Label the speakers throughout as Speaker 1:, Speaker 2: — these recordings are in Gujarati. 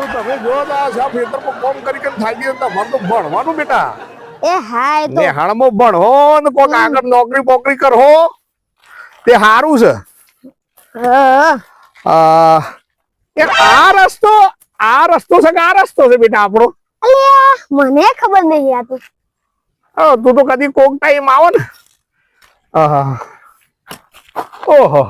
Speaker 1: બધું તમે જો આ સાહેબ ખેતરમાં કામ કરી કરીને થાકી ગયા મને તો ભણવાનું બેટા.
Speaker 2: એ હા એ તો
Speaker 1: નેહાળમાં ભણો ને કોક આગળ નોકરી બોકરી કરો તે સારું છે.
Speaker 2: હા.
Speaker 1: આ, એક આ રસ્તો આ રસ્તો છે કે આ રસ્તો છે બેટા આપણો?
Speaker 2: મને ખબર નહીં આ તો.
Speaker 1: હા, તું તો કદી કોક ટાઈમ આવો ને. ઓહો.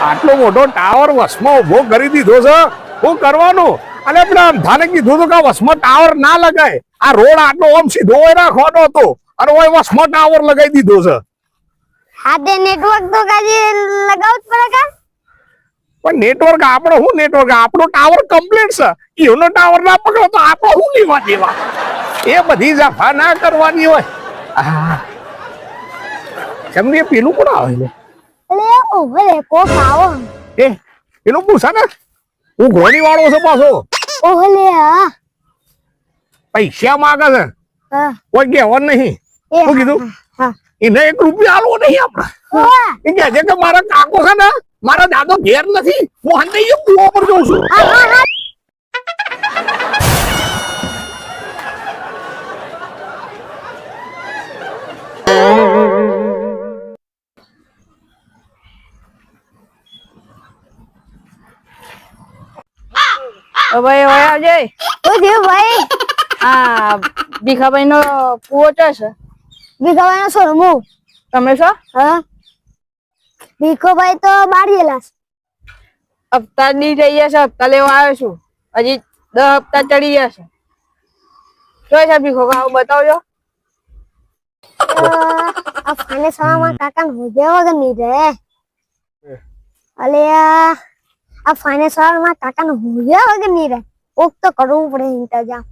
Speaker 1: આટલો મોટો ટાવર વસમાં ઊભો કરી દીધો છે. શું કરવાનું? અને પેલા ધાને કીધું હતું કે આ ટાવર ના લગાય. આ રોડ આટલો આમ સીધો હોય રાખવાનો હતો. અને ઓય વસમાં ટાવર લગાવી દીધો છે.
Speaker 2: હાથે નેટવર્ક તો કાજી લગાવવું જ પડે કા?
Speaker 1: પણ નેટવર્ક આપણો શું નેટવર્ક આપણો ટાવર કમ્પ્લીટ છે. એનો ટાવર ના પકડો તો આપણો શું લેવા દેવા? એ બધી જફા ના કરવાની હોય. એમને પેલું કોણ આવે
Speaker 2: લે? રે કોક આવો.
Speaker 1: એ એનું પૂછા ને હું ઘોડી વાળો છું પાછો.
Speaker 2: ઓહલે હા.
Speaker 1: પૈસા માંગે છે.
Speaker 2: હા.
Speaker 1: કોઈ કેવો નહીં. શું કીધું?
Speaker 2: હા
Speaker 1: એને એક રૂપિયા આલવો નહીં આપણે. એ કહે છે કે મારા કાકો છે ને મારા દાદો ઘેર નથી. હું એ કુવા પર જઉં છું.
Speaker 3: ઓ ભાઈ ઓય આવજે.
Speaker 2: ઓ થયું ભાઈ.
Speaker 3: આ ભીખાભાઈ નો કુવો ચો છે.
Speaker 2: ભીખાભાઈ નો સોરમું
Speaker 3: તમે છો?
Speaker 2: હા. ભીખોભાઈ તો બાર ગયેલા છે.
Speaker 3: હપ્તા દી જઈએ છે હપ્તા લેવા આવ્યો છું. હજી દસ હપ્તા ચડી ગયા છે. જો છે ભીખો આવું બતાવજો.
Speaker 2: આ ફાને સવામાં કાકા હોજે વગર નહીં રહે અલે આ આ ફાને સવામાં કાકા હોજ્યા વગર નહીં રહે. ઓક તો કરવું પડે ઇંતજામ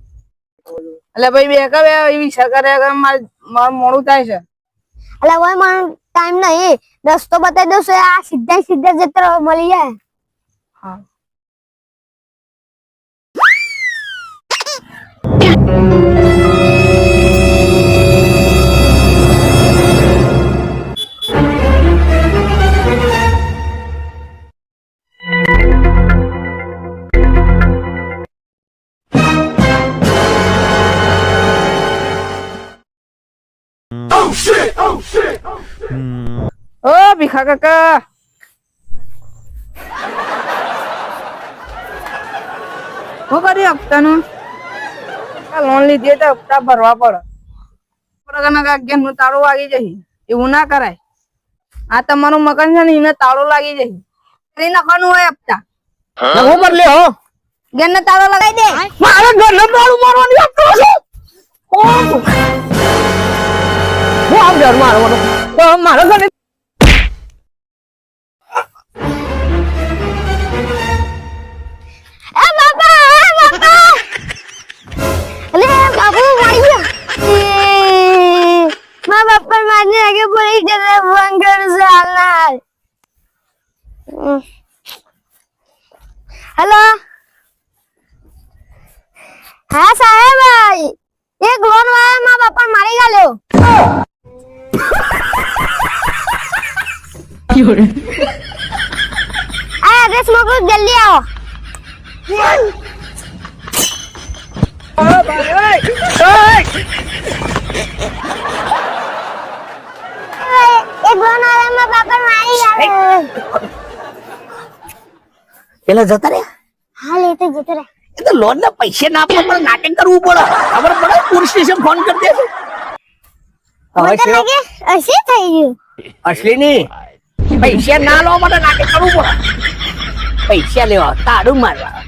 Speaker 3: એટલે ભાઈ બે કે એવી સરકારે કરે મારે મોડું થાય છે.
Speaker 2: એટલે ભાઈ મારો ટાઈમ નહીં. રસ્તો બતાવી દઉં છું. આ સીધા સીધા જતો રહો, મળી જાય.
Speaker 3: હા. ઓ ભીખા કાકા હું કરી હપ્તાનું લોન લીધી તો હપ્તા ભરવા પડે. પ્રકારના અગિયારનું તાળું વાગી જશે? એવું ના કરાય. આ તમારું મકાન છે ને એને તાળું લાગી જશે. કરી નાખવાનું હોય હપ્તા.
Speaker 1: હું પર લે હો.
Speaker 3: ઘેર ને તાળો લગાવી દે.
Speaker 1: મારે ઘર તાળું મારવાની છો. આમ ઘર મારવાનો તો મારા ઘરે
Speaker 2: મારા આગે પોલીસ સ્ટેશન ફોન કરું છું આ જતા રે જલ્દી આવો એક લોન વાળા મારા બાપા મારી ગયો
Speaker 4: પેલા જતા રે
Speaker 2: હા લેતે જતો રહે
Speaker 4: એ તો લોન ના પૈસા ના આપવા પણ નાટક કરવું પડે. ખબર પડે? પોલીસ સ્ટેશન ફોન કરી દે હવે શેરો
Speaker 2: થઈ ગયું.
Speaker 4: અસલી ની પૈસા ના લો માટે નાટક કરવું પડે. પૈસા લેવા તાળું મારવા.